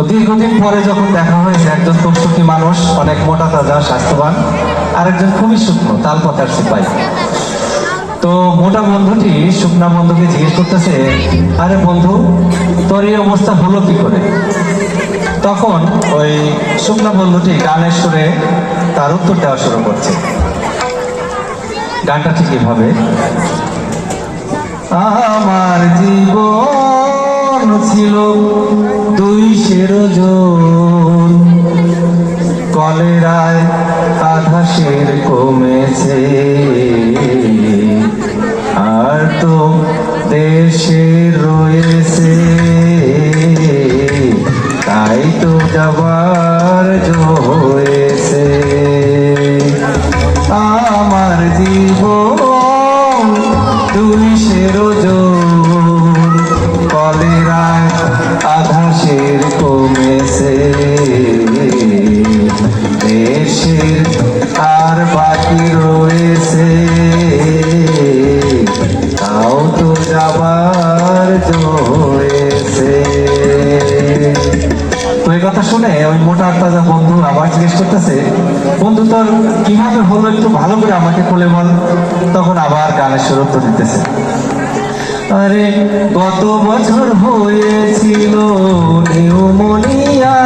তো দীর্ঘদিন পরে যখন দেখা হয়েছে, একজন খুব সুখী মানুষ, অনেক মোটা তাজা, স্বাস্থ্যবান, আরেকজন খুবই শুকনো, তাল পাতার সিপাই তো মোটা বন্ধুটি শুকনা বন্ধুকে জিজ্ঞেস করতেছে, আরে বন্ধু, তোর এই অবস্থা হলো কি করে? তখন ওই শুকনা বন্ধুটি গানের সুরে তার উত্তর দেওয়া শুরু করছে। গানটা ঠিক এভাবে, আমার জীবন ছিল দুই জন কলেরায় আধা শের কমেছে। আর তো দেশে বন্ধু তোর কীভাবে হলো একটু ভালো করে আমাকে খুলে বল। তখন আবার গানের সুরত্ব দিতেছে। আরে গত বছর হয়েছিল নিউমোনিয়া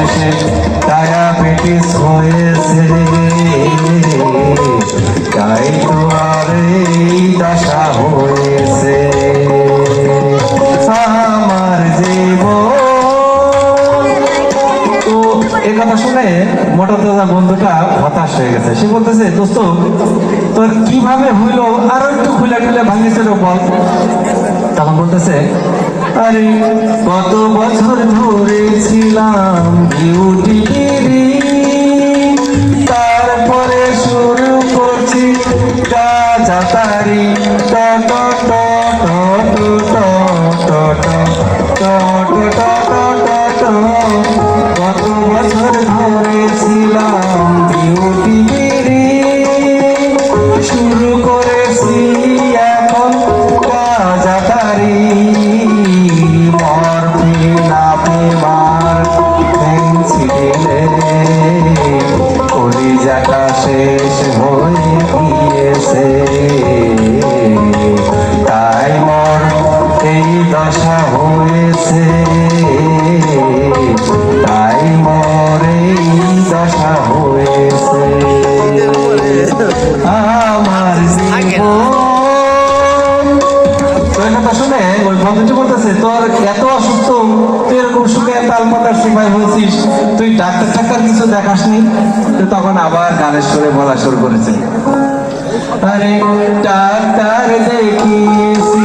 শেষে ডায়াবেটিস হয়েছে। তাই তো আর এই দশা হয়েছে। আমার জীবন। তো এই কথা শুনে মোটা দাদা বন্ধুটা হতাশ হয়ে গেছে। সে বলতেছে, দোস্ত, তোর কীভাবে হইল? আরও একটু খুলে খুলে ভাঙিয়েছিল বল তখন বলতেছে আরে কত বছর ধরে ছিলাম বিউটি পাতার সিপাই হয়েছিস, তুই ডাক্তার টাক্তার কিছু দেখাসনি? তো তখন আবার গানের সুরে বলা শুরু করেছে। আরে ডাক্তার দেখিয়েছি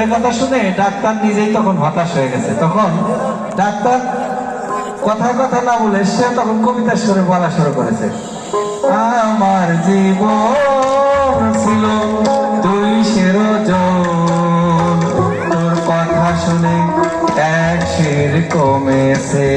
এই কথা শুনে ডাক্তার নিজেই তখন হতাশ হয়ে গেছে। তখন ডাক্তার কথা কথা না বলে সে তখন কবিতা সুরে বলা শুরু করেছে। আমার জীবন ছিল দুই শের তোর কথা শুনে এক শের কমেছে।